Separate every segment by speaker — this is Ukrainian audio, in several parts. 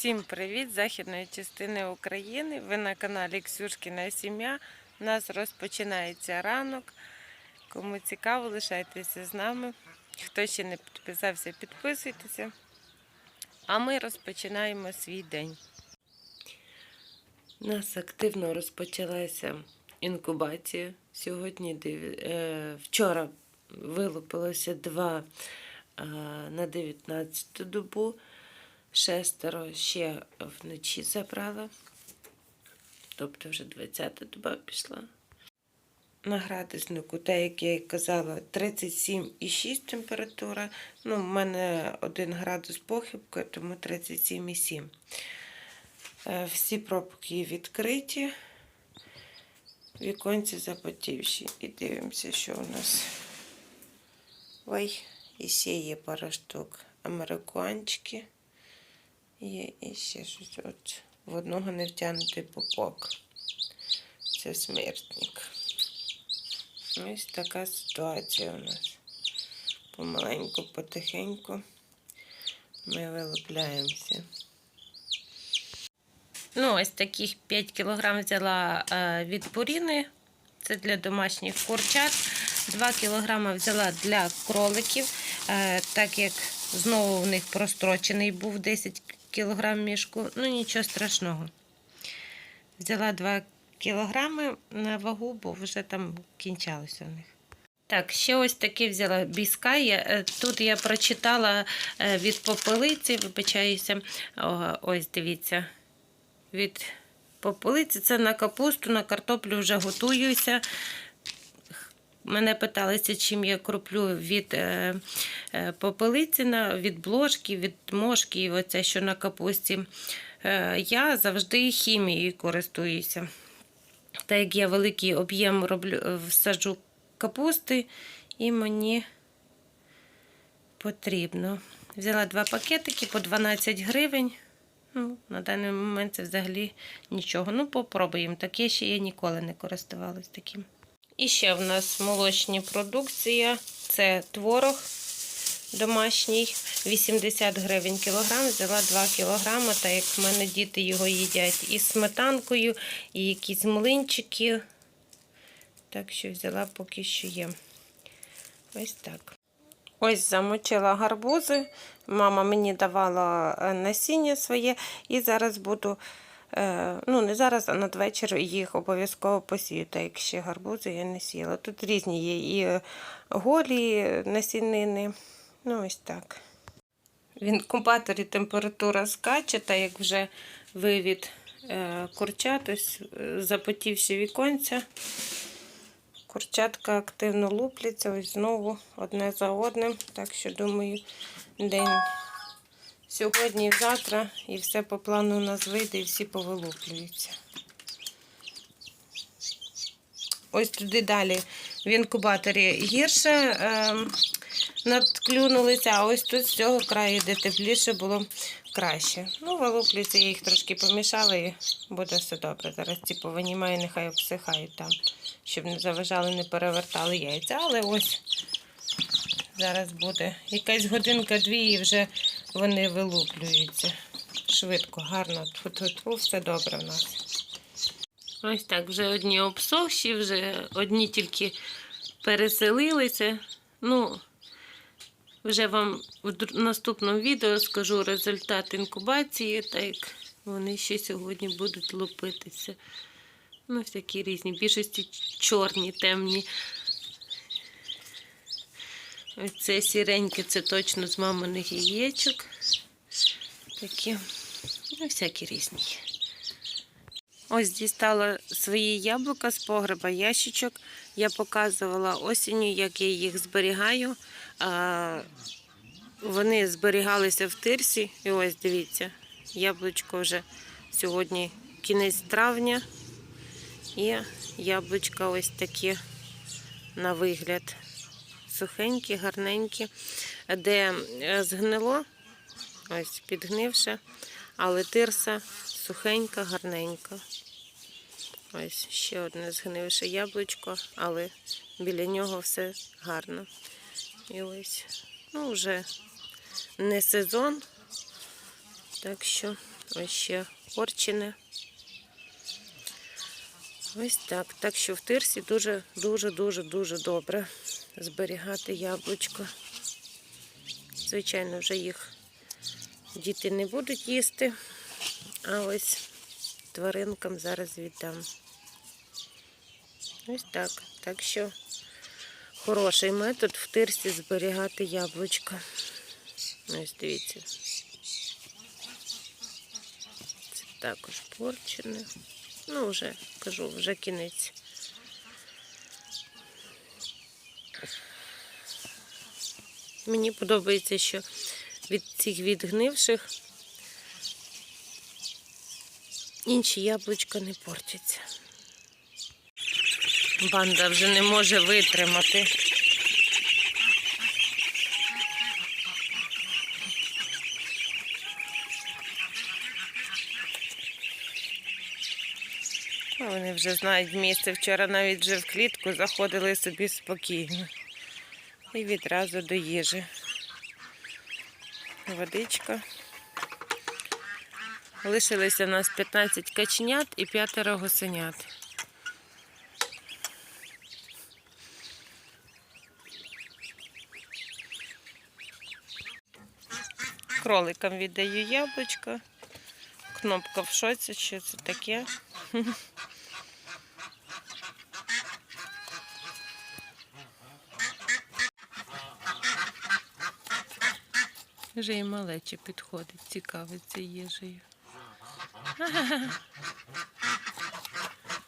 Speaker 1: Всім привіт з західної частини України. Ви на каналі Ксюшкіна Сім'я. У нас розпочинається ранок. Кому цікаво, лишайтеся з нами. Хто ще не підписався, підписуйтеся. А ми розпочинаємо свій день. У нас активно розпочалася інкубація. Сьогодні, е, вчора вилупилося два е, на 19 добу. Шестеро ще вночі забрала. Тобто вже 20-та доба пішла. На градуснику, так як я і казала, 37,6 температура. Ну, в мене 1 градус похибка, тому 37,7. Е, Всі пробки відкриті, віконці запотівші. І дивимося, що у нас. Ой, і ще є пара штук. Американчики. Є і ще щось. От в одного не втягнутий пупок. Це смертник. Ось така ситуація у нас. Помаленьку, потихеньку ми вилупляємося. Ну, ось таких 5 кг взяла е, від пуріни. Це для домашніх курчат. 2 кг взяла для кроликів, е, так як знову в них прострочений був 10 кг мішку. Ну, нічого страшного. Взяла 2 кг на вагу, бо вже там кінчалося у них. Так, ще ось таки взяла біскай. Е, Тут я прочитала е, від попелиці, вибачаюся. Ось дивіться. Від попелиці це на капусту, на картоплю вже готуюся. Мене питалися, чим я кроплю від е, е, попелиці, від бложки, від мошки, оце, що на капусті. Е, я завжди хімією користуюся. Так як я великий об'єм всаджу капусти, і мені потрібно. Взяла два пакетики по 12 гривень. Ну, на даний момент це взагалі нічого. Ну, попробуємо. Таке ще я ніколи не користувалась таким. І ще в нас молочні продукція. Це творог домашній, 80 гривень кілограм. Взяла 2 кілограми, так як в мене діти його їдять із сметанкою, і якісь млинчики. Так що взяла поки що є. Ось так. Ось замочила гарбузи. Мама мені давала насіння своє, і зараз буду, ну не зараз, а надвечір їх обов'язково посію, так як ще гарбузи я не сіяла. Тут різні є і е, голі насінини. Ну, ось так. В інкубаторі температура скаче, так як вже вивід е, курчат, ось е, запотівші віконця. Курчатка активно лупляться, ось знову одне за одним. Так що, думаю, день сьогодні і завтра, і все по плану у нас вийде, і всі повилуплюються. Ось туди далі в інкубаторі гірше е, надклюнулися, а ось тут з цього краю, де тепліше, було краще. Ну, вилуплюються, я їх трошки помішала і буде все добре. Зараз ці повинімаю, нехай обсихають там, щоб не заважали, не перевертали яйця. Але ось зараз буде якась годинка-дві і вже вони вилуплюються. Швидко, гарно. Тьфу-тьфу-тьфу, все добре в нас. Ось так, вже одні обсохші, вже одні тільки переселилися. Ну, вже вам в наступному відео скажу результат інкубації, так як вони ще сьогодні будуть лупитися. Ну, всякі різні. Більшості чорні, темні. Ось це сіреньке, це точно з маминих яєчок. Такі, ну, всякі різні. Ось дістала свої яблука з погреба ящичок. Я показувала осінню, як я їх зберігаю. Вони зберігалися в тирсі. І ось дивіться, яблучко вже сьогодні кінець травня. І яблучка ось такі на вигляд. Сухенькі, гарненькі. Де е, згнило, ось підгнивше, але тирса сухенька, гарненька. Ось ще одне згнивше яблучко, але біля нього все гарно. І ось, ну, вже не сезон, Так що ось ще порчене. Ось так. Так що в тирсі дуже, дуже, дуже, дуже добре зберігати яблучко. Звичайно, вже їх діти не будуть їсти, а ось тваринкам зараз віддам. Ось так. Так що хороший метод в тирсі зберігати яблучка. Ось дивіться. Це також порчене. Ну, вже кажу, вже кінець. Мені подобається, що від цих відгнивших інші яблучка не портяться. Банда вже не може витримати. Ну, Вони вже знають місце. Вчора навіть вже в клітку заходили собі спокійно. І відразу до їжі. Водичка. Лишилися у нас 15 каченят і 5 гусенят. Кроликам віддаю яблучко. Кнопка в шоці, що це таке. Вже і малече підходить, цікавиться їжею.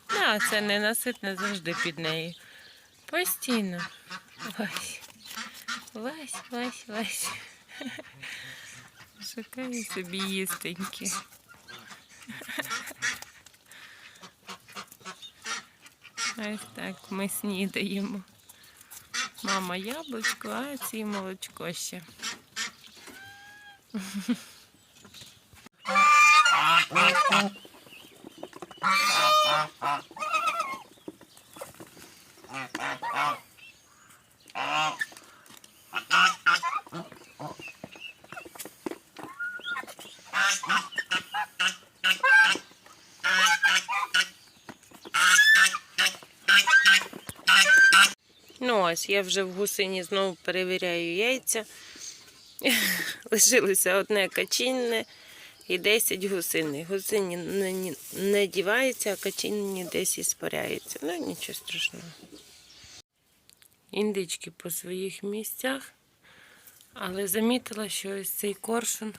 Speaker 1: Да, це ненаситне завжди під нею. Постійно. Вась. Вась, Вась, Вась. Шукає собі їстеньки. Ось так ми снідаємо. Мама яблучко, а ці молочко ще. Ну ось, я вже в гусині знову перевіряю яйця. Лишилося одне качинне і 10 гусиних. Гусині не, не діваються, а качинні десь і. Ну, нічого страшного. Індички по своїх місцях, але замітила, що ось цей коршун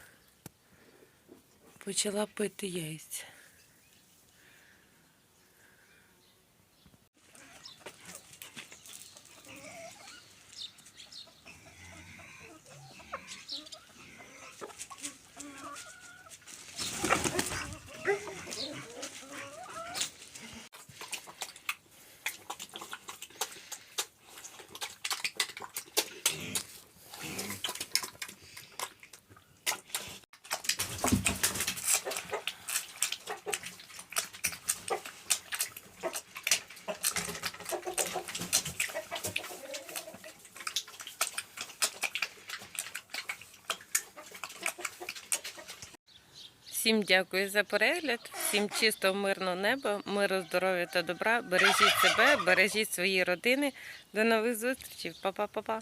Speaker 1: почала пити яйця. Всім дякую за перегляд, всім чистого, мирного неба, миру, здоров'я та добра. Бережіть себе, бережіть свої родини. До нових зустрічей. Па-па-па-па.